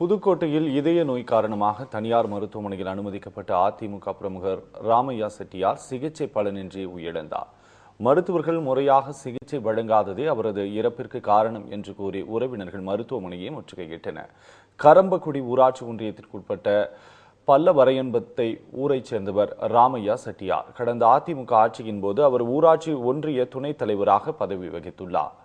புதுக்கோட்டையில் இதய நோய் காரணமாக தனியார் மருத்துவமனையில் அனுமதிக்கப்பட்ட அதிமுக பிரமுகர் ராமையா செட்டியார் சிகிச்சை பலனின்றி உயிரிழந்தார். மருத்துவர்கள் முறையாக சிகிச்சை வழங்காததே அவரது இறப்பிற்கு காரணம் என்று கூறி உறவினர்கள் மருத்துவமனையை முற்றுகையிட்டனர். கரம்பக்குடி ஊராட்சி ஒன்றியத்திற்குட்பட்ட பல்லவரையன்பத்தை ஊரைச் சேர்ந்தவர் ராமையா செட்டியார். கடந்த அதிமுக ஆட்சியின் போது அவர் ஊராட்சி ஒன்றிய துணைத் தலைவராக பதவி வகித்துள்ளார்.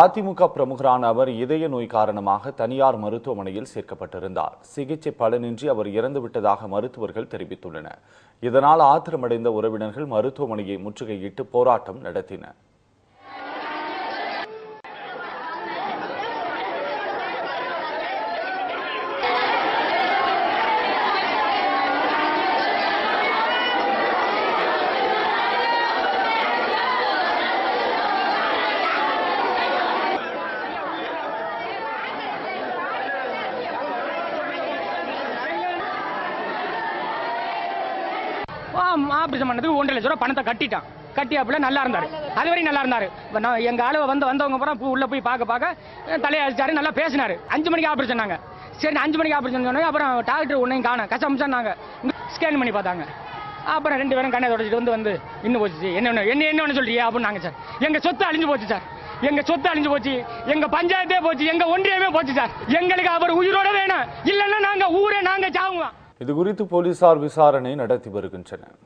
அதிமுக பிரமுகரான அவர் இதய நோய் காரணமாக தனியார் மருத்துவமனையில் சேர்க்கப்பட்டிருந்தார். சிகிச்சை பலனின்றி அவர் இறந்துவிட்டதாக மருத்துவர்கள் தெரிவித்துள்ளனர். இதனால் ஆத்திரமடைந்த உறவினர்கள் மருத்துவமனையை முற்றுகையிட்டு போராட்டம் நடத்தினர். ஆபரேஷன் பண்ணதுக்கு ஒன்றரை லட்ச ரூபா பணத்தை கட்டிட்டான். கட்டி அப்பல நல்லா இருந்தாரு. அது வரையும் நல்லா இருந்தாரு. நான் எங்க அளவு வந்து வந்தவங்க பூரா பூ உள்ள போய் பார்க்க பார்க்க அஹ், தலையை நல்லா பேசினாரு. அஞ்சு மணிக்கு ஆபரேஷன் நாங்க சரி அஞ்சு மணிக்கு ஆபரேஷன் சொன்னோம் அப்புறம் டாக்டர் உன்னையும் காணும். கசமிச்சாங்க ஸ்கேன் பண்ணி பார்த்தாங்க. அப்புறம் ரெண்டு பேரும் கண்ணை தொடச்சிட்டு வந்து வந்து இன்னும் போச்சு என்ன என்ன என்ன ஒன்று சொல்றீங்க அப்படின்னு நாங்க சார். எங்க சொத்து அழிஞ்சு போச்சு சார். எங்க சொத்து அழிஞ்சு போச்சு. எங்க பஞ்சாயத்தே போச்சு. எங்க ஒன்றியமே போச்சு சார். எங்களுக்கு அவர் உயிரோட வேணும். இல்லைன்னா நாங்க ஊரே நாங்க சாவுவோம். இது குறித்து போலீசார் விசாரணை நடத்தி வருகின்றனர்.